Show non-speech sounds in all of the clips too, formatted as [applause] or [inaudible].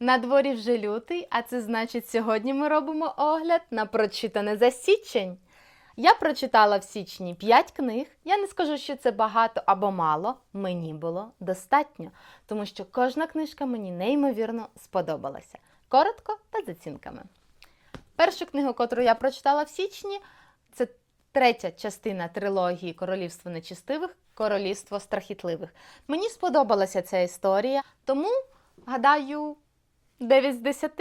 На дворі вже лютий, а це значить, сьогодні ми робимо огляд на прочитане за січень. Я прочитала в січні 5 книг. Я не скажу, що це багато або мало. Мені було достатньо, тому що кожна книжка мені неймовірно сподобалася. Коротко та з оцінками. Першу книгу, яку я прочитала в січні, це третя частина трилогії Королівство нечистивих, Королівство страхітливих. Мені сподобалася ця історія, тому гадаю 9 з 10.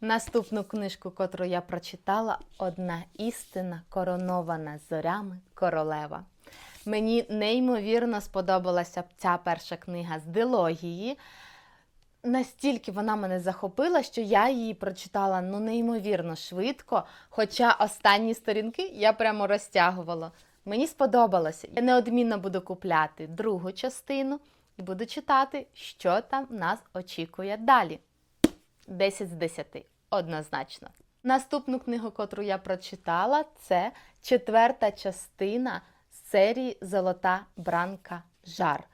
Наступну книжку, котру я прочитала, одна істина коронована зорями королева. Мені неймовірно сподобалася ця перша книга з дилогії. Настільки вона мене захопила, що я її прочитала ну неймовірно швидко. Хоча останні сторінки я прямо розтягувала. Мені сподобалося. Я неодмінно буду купляти другу частину і буду читати, що там нас очікує далі. 10 з 10, однозначно. Наступну книгу, котру я прочитала, це четверта частина серії Золота бранка Жар.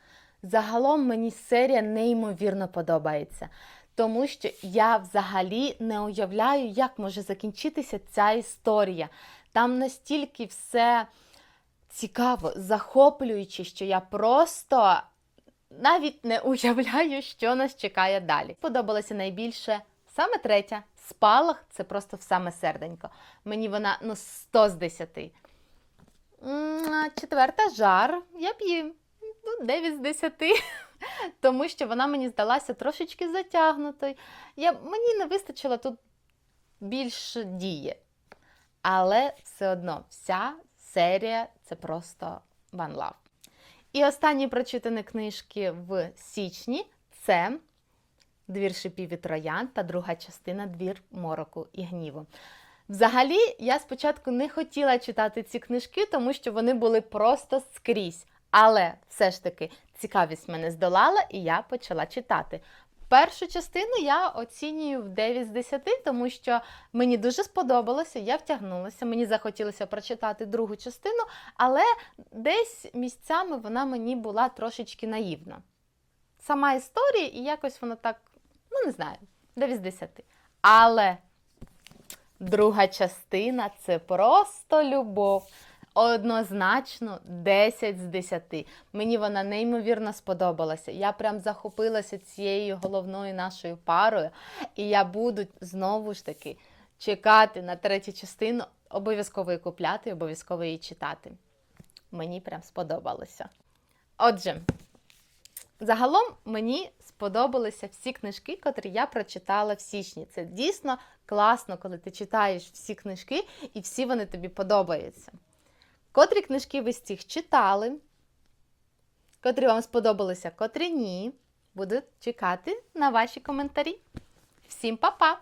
Загалом мені серія неймовірно подобається, тому що я взагалі не уявляю, як може закінчитися ця історія. Там настільки все цікаво, захоплююче, що я просто навіть не уявляю, що нас чекає далі. Подобалося найбільше саме третя. Спалах це просто в саме серденько. Мені вона ну 100 з 10. Четверта жар. Я б її ну, 9 з 10. [laughs] Тому що вона мені здалася трошечки затягнутою. Я, мені не вистачило тут більше дії. Але все одно вся серія це просто one love. І останні прочитані книжки в січні це Двір шипів і троян та друга частина Двір мороку і гніву. Взагалі, я спочатку не хотіла читати ці книжки, тому що вони були просто скрізь. Але все ж таки цікавість мене здолала, і я почала читати. Першу частину я оцінюю в 9 з 10, тому що мені дуже сподобалося, я втягнулася, мені захотілося прочитати другу частину, але десь місцями вона мені була трошечки наївна. Сама історія, і якось вона так, ну не знаю, 9 з 10. Але друга частина це просто любов. Однозначно 10 з 10. Мені вона неймовірно сподобалася. Я прям захопилася цією головною нашою парою, і я буду знову ж таки чекати на третю частину, обов'язково її купляти, обов'язково її читати. Мені прям сподобалося. Отже, загалом мені сподобалися всі книжки, котрі я прочитала в січні. Це дійсно класно, коли ти читаєш всі книжки і всі вони тобі подобаються. Котрі книжки ви з цих читали, котрі вам сподобалися, котрі ні. Буду чекати на ваші коментарі. Всім па-па!